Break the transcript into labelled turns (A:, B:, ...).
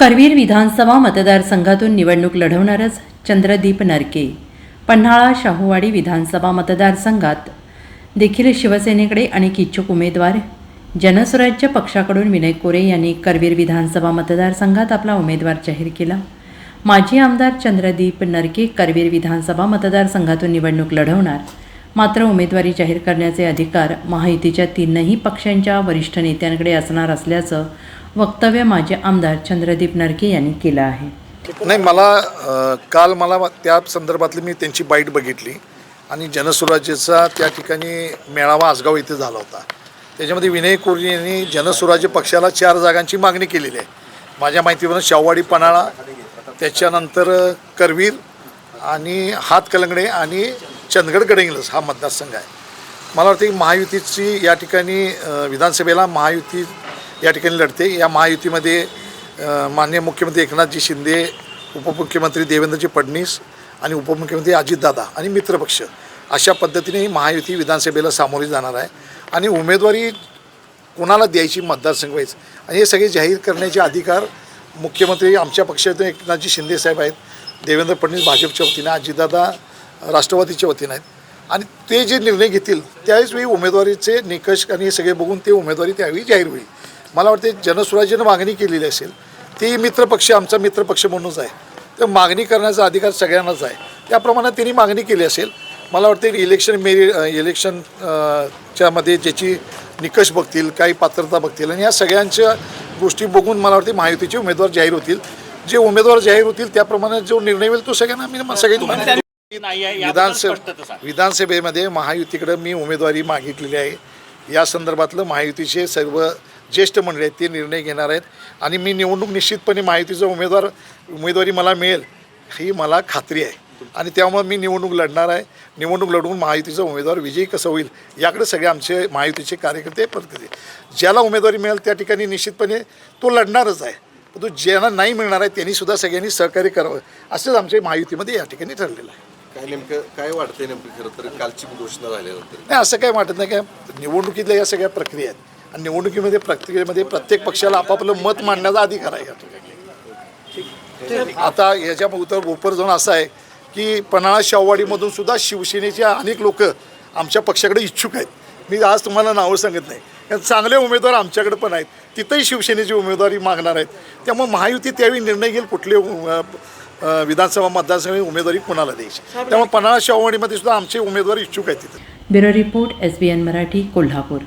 A: करवीर विधानसभा मतदारसंघातून निवडणूक लढवणारच चंद्रदीप नरके. पन्हाळा शाहूवाडी विधानसभा मतदारसंघात देखील शिवसेनेकडे अनेक इच्छुक उमेदवार जनस्वराज्य पक्षाकडून विनय कोरे यांनी करवीर विधानसभा मतदारसंघात आपला उमेदवार जाहीर केला. माजी आमदार चंद्रदीप नरके करवीर विधानसभा मतदारसंघातून निवडणूक लढवणार मात्र उमेदवारी जाहीर करण्याचे अधिकार महायुतीच्या तीनही पक्षांच्या वरिष्ठ नेत्यांकडे असणार असल्याचं वक्तव्य माजी आमदार चंद्रदीप नरके यांनी केलं आहे.
B: नाही मला काल मला त्या संदर्भातली मी त्यांची बाईट बघितली आणि जनसुराज्यचा त्या ठिकाणी मेळावा आसगाव इथे झाला होता. त्याच्यामध्ये विनय कोरजी यांनी जनसुराज्य पक्षाला चार जागांची मागणी केलेली आहे. माझ्या माहितीवरून शाहवाडी पन्हाळा त्याच्यानंतर करवीर आणि हातकलंगडे आणि चंदगड गडहिंग्लज हा मतदारसंघ आहे. मला वाटतं की महायुतीची या ठिकाणी विधानसभेला महायुती या ठिकाणी लढते. या महायुतीमध्ये माननीय मुख्यमंत्री एकनाथजी शिंदे उपमुख्यमंत्री देवेंद्रजी फडणवीस आणि उपमुख्यमंत्री अजितदादा आणि मित्रपक्ष अशा पद्धतीने ही महायुती विधानसभेला सामोरी जाणार आहे. आणि उमेदवारी कोणाला द्यायची मतदारसंघ व्हायचं? आणि हे सगळे जाहीर करण्याचे अधिकार मुख्यमंत्री आमच्या पक्षातून एकनाथजी शिंदे साहेब आहेत. देवेंद्र फडणवीस भाजपच्या वतीनं अजितदादा राष्ट्रवादीच्या वतीनं आहेत. आणि ते जे निर्णय घेतील त्यावेळेस वेळी उमेदवारीचे निकष आणि हे सगळे बघून ते उमेदवारी त्यावेळी जाहीर होईल. मला वाटते जनस्वराज्यानं मागणी केलेली असेल. ती मित्रपक्ष आमचा मित्रपक्ष म्हणूनच आहे. तर मागणी करण्याचा अधिकार सगळ्यांनाच आहे. त्याप्रमाणे त्यांनी मागणी केली असेल. मला वाटते इलेक्शन मेरी इलेक्शन च्यामध्ये ज्याची निकष बघतील काही पात्रता बघतील आणि या सगळ्यांच्या गोष्टी बघून मला वाटते महायुतीचे उमेदवार जाहीर होतील. जे उमेदवार जाहीर होतील त्याप्रमाणे जो निर्णय होईल तो सगळ्यांना मी विधानसभा. विधानसभेमध्ये महायुतीकडे मी उमेदवारी मागितलेली आहे. या संदर्भातलं महायुतीचे सर्व ज्येष्ठ मंडळी आहेत ते निर्णय घेणार आहेत. आणि मी निवडणूक निश्चितपणे महायुतीचा उमेदवार उमेदवारी मला मिळेल ही मला खात्री आहे. आणि त्यामुळे मी निवडणूक लढणार आहे. निवडणूक लढवून महायुतीचा उमेदवार विजयी कसं होईल याकडे सगळे आमचे महायुतीचे कार्यकर्ते प्रगती ज्याला उमेदवारी मिळेल त्या ठिकाणी निश्चितपणे तो लढणारच आहे. परंतु ज्यांना नाही मिळणार आहे त्यांनी सुद्धा सगळ्यांनी सहकार्य करावं असंच आमच्या महायुतीमध्ये या ठिकाणी ठरलेलं आहे.
C: काय नेमकं काय वाटतंय नेमकं खरं तर? कालची घोषणा झाल्यानंतर.
B: नाही असं काय वाटत नाही काय निवडणुकीतल्या या सगळ्या प्रक्रिया आहेत. आणि निवडणुकीमध्ये प्रक्रियेमध्ये प्रत्येक पक्षाला आपापलं मत मांडण्याचा अधिकार आहे. आता याच्या उत्तर उपर जाऊन असं आहे की पन्हाळा शाहवाडीमधून सुद्धा शिवसेनेचे अनेक लोक आमच्या पक्षाकडे इच्छुक आहेत. मी आज तुम्हाला नावं सांगत नाही. कारण चांगले उमेदवार आमच्याकडे पण आहेत. तिथंही शिवसेनेची उमेदवारी मागणार आहेत. त्यामुळे महायुती त्यावेळी निर्णय घेईल कुठले विधानसभा मतदारसंघ उमेदवारी कोणाला द्यायची त्यामुळे पन्हाळा शाहवाडीमध्ये सुद्धा आमचे उमेदवार इच्छुक आहेत तिथं.
A: Bureau report S B N Marathi Kolhapur.